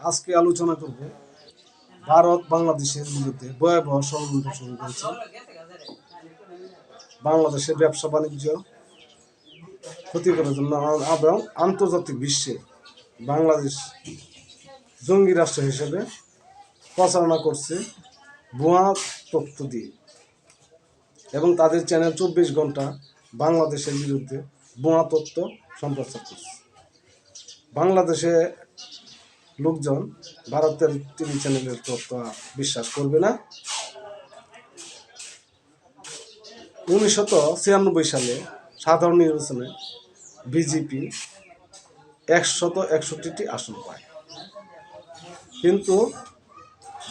আজকে আলোচনা করব ভারত বাংলাদেশের বিরুদ্ধে ভয়াবহ ষড়যন্ত্র শুরু করেছে। বাংলাদেশের ব্যবসা বাণিজ্য ক্ষতি করার জন্য এবং আন্তর্জাতিক বিশ্বে বাংলাদেশ জঙ্গি রাষ্ট্র হিসেবে প্রচারণা করছে ভুয়া তথ্য দিয়ে। এবং তাদের চ্যানেল চব্বিশ ঘণ্টা বাংলাদেশের বিরুদ্ধে ভুয়া তথ্য সম্প্রচার করছে। বাংলাদেশে লোকজন ভারতের টিভি চ্যানেলের তথ্য বিশ্বাস করবে না। উনিশশত ছিয়ানব্বই সালে সাধারণ নির্বাচনে বিজেপি একশত একষট্টিটি আসন পায়। কিন্তু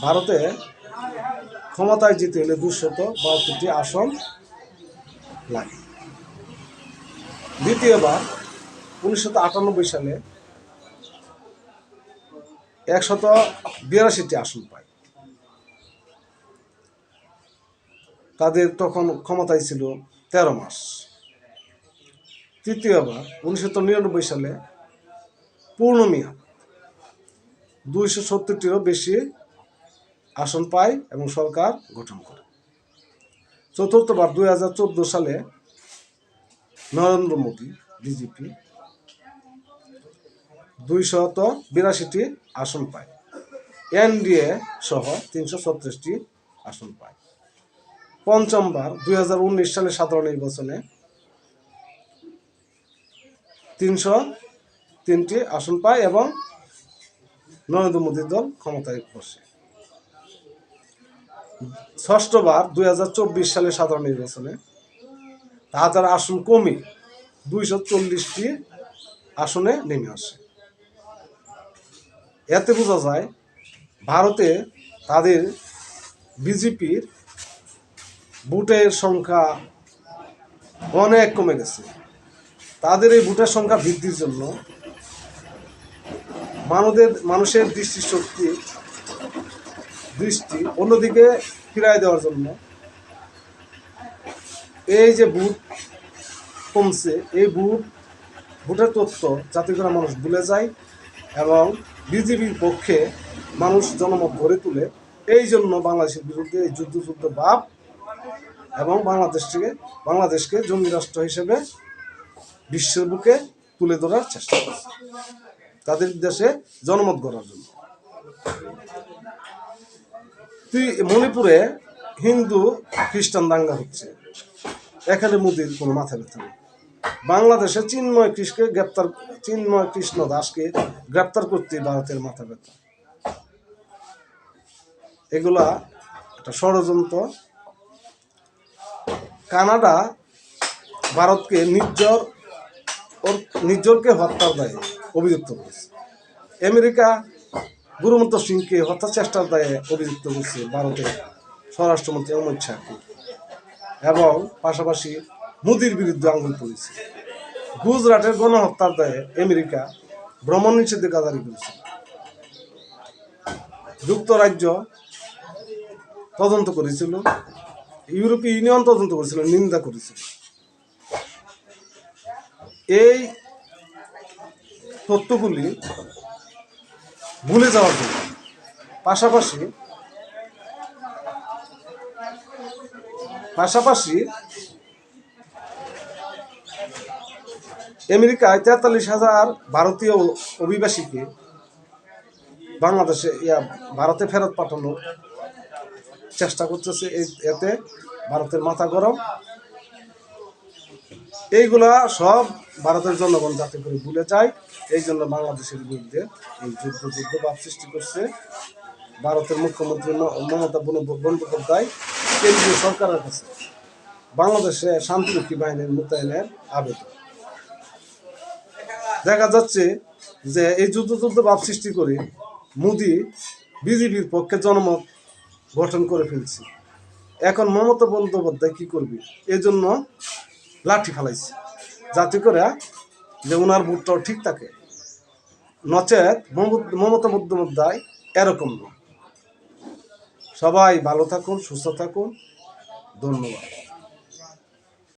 ভারতে ক্ষমতায় জিতে হলে দুশত বাহাত্তরটি আসন লাগে। দ্বিতীয়বার আটানব্বই সালে একশত বিরাশিটি আসন পায়। তাদের তখন ক্ষমতায় ছিল তেরো মাস। তৃতীয়বার উনিশশো নিরানব্বই সালে পূর্ণ মেয়াদ দুইশো সত্তরটিরও বেশি আসন পায় এবং সরকার গঠন করে। চতুর্থবার দুই হাজার চোদ্দ সালে নরেন্দ্র মোদী, বিজেপি দুইশত বিরাশিটি আসন পায়। এনডিএ সহ তিনশো ছত্রিশটি আসন পায়। পঞ্চমবার দুই হাজার উনিশ সালে সাধারণ নির্বাচনে তিনশো তিনটি আসন পায় এবং নরেন্দ্র মোদীর দল ক্ষমতায় বসে। ষষ্ঠবার দুই হাজার চব্বিশ সালে সাধারণ নির্বাচনে হাজার আসন কমে দুইশো চল্লিশটি আসনে নেমে আসে। এতে বোঝা যায় ভারতে তাদের বিজেপির ভোটের সংখ্যা অনেক কমে গেছে। তাদের এই ভোটের সংখ্যা বৃদ্ধির জন্য মানুষের মানুষের দৃষ্টিশক্তি, দৃষ্টি অন্যদিকে ফিরাই দেওয়ার জন্য এই যে ভোট কমছে, এই ভোট, ভোটের তথ্য যাতে করে মানুষ ভুলে যায় এবং বিজেপির পক্ষে মানুষ জনমত গড়ে তুলে এই জন্য বাংলাদেশের বিরুদ্ধে এই যুদ্ধ যুদ্ধ ভাব এবং বাংলাদেশকে বাংলাদেশকে জঙ্গি রাষ্ট্র হিসেবে বিশ্বের বুকে তুলে ধরার চেষ্টা করছে। তাদের দেশে জনমত গড়ার জন্য। তুই মণিপুরে হিন্দু, খ্রিস্টান দাঙ্গা হচ্ছে। এখানে মোদির কোনো মাথা ব্যথা নেই। বাংলাদেশে চিন্ময় কৃষ্ণকে গ্রেপ্তার, চিন্ময় কৃষ্ণ দাসকে গ্রেপ্তার করতে ভারতের মাথা ব্যথা। এগুলা একটা ষড়যন্ত্র। কানাডা ভারতকে নির্জর ওর নির্জরকে হত্যার দায়ে, অভিযুক্ত করেছে। আমেরিকা গুরুমন্ত সিংকে হত্যা চেষ্টার দায়ে অভিযুক্ত করছে ভারতের স্বরাষ্ট্রমন্ত্রী অমিত শাহকে। এবং পাশাপাশি মোদির বিরুদ্ধে আঙুল তুলেছে। গুজরাটের গণহত্যার দায়ে আমেরিকা ভ্রমণ নিষেধাজ্ঞা জারি করেছে। যুক্তরাজ্য তদন্ত করেছিল, ইউরোপীয় ইউনিয়ন তদন্ত করেছিল, নিন্দা করেছিল। এই তথ্যগুলি ভুলে যাওয়ার জন্য। পাশাপাশি পাশাপাশি আমেরিকায় তেতাল্লিশ হাজার ভারতীয় অভিবাসীকে বাংলাদেশে, ইয়া, ভারতে ফেরত পাঠানোর চেষ্টা করতেছে। এতে ভারতের মাথা গরম। এইগুলা সব ভারতের জনগণ যাতে করে ভুলে যায়, এই জন্য বাংলাদেশের বিরুদ্ধে এই যুদ্ধ যুদ্ধ ভাব সৃষ্টি করছে। ভারতের মুখ্যমন্ত্রী মমতা বন্দ- বন্দ্যোপাধ্যায়, কেন্দ্রীয় সরকারের কাছে বাংলাদেশে শান্তিরক্ষী বাহিনীর মোতায়েনের আবেদন। দেখা যাচ্ছে যে এই যুদ্ধ যুদ্ধ ভাব সৃষ্টি করে মোদি বিজেপির পক্ষে জনমত গঠন করে ফেলছে। এখন মমতা বন্দ্যোপাধ্যায় কি করবে? এজন্য লাঠি ফেলাইছে। যাতে করে যে ওনার ভোটটাও ঠিক থাকে। নচেত মম- মমতা বন্দ্যোপাধ্যায় এরকম না সবাই ভালো থাকুন, সুস্থ থাকুন। ধন্যবাদ।